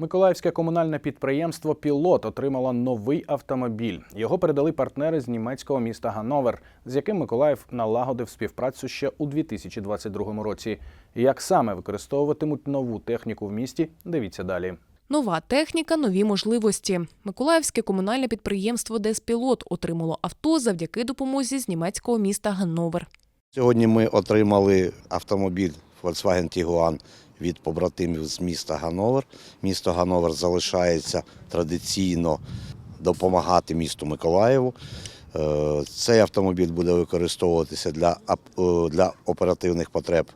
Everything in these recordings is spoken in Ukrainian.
Миколаївське комунальне підприємство Пілот отримало новий автомобіль. Його передали партнери з німецького міста Ганновер, з яким Миколаїв налагодив співпрацю ще у 2022 році. Як саме використовуватимуть нову техніку в місті? Дивіться далі. Нова техніка, нові можливості. Миколаївське комунальне підприємство Деспілот отримало авто завдяки допомозі з німецького міста Ганновер. Сьогодні ми отримали автомобіль Volkswagen Tiguan від побратимів з міста Ганновер. Місто Ганновер залишається традиційно допомагати місту Миколаєву. Е, Цей автомобіль буде використовуватися для, е, для оперативних потреб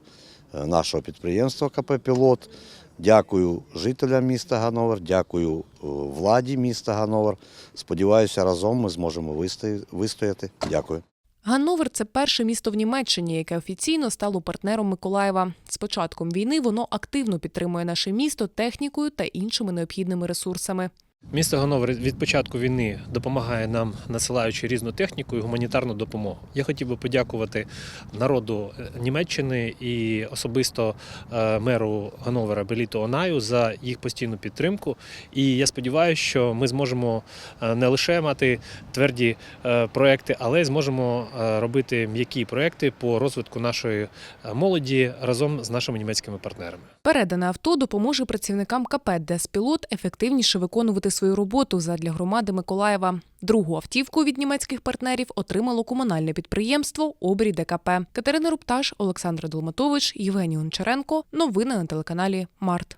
е, нашого підприємства КП Пілот. Дякую жителям міста Ганновер, дякую владі міста Ганновер. Сподіваюся, разом ми зможемо вистояти. Дякую. Ганновер це перше місто в Німеччині, яке офіційно стало партнером Миколаєва. З початком війни воно активно підтримує наше місто технікою та іншими необхідними ресурсами. Місто Ганновер від початку війни допомагає нам, насилаючи різну техніку і гуманітарну допомогу. Я хотів би подякувати народу е, Німеччини і особисто е, меру Ганновера Беліту Онаю за їх постійну підтримку. І я сподіваюся, що ми зможемо е, не лише мати тверді проекти, але й зможемо робити м'які проекти по розвитку нашої молоді разом з нашими німецькими партнерами. Передане авто допоможе працівникам КП Деспілот ефективніше виконувати свою роботу задля громади Миколаєва. Другу автівку від німецьких партнерів отримало комунальне підприємство Обрій ДКП. Катерина Рупташ, Олександр Долматович, Євгеній Гончаренко. Новини на телеканалі Март.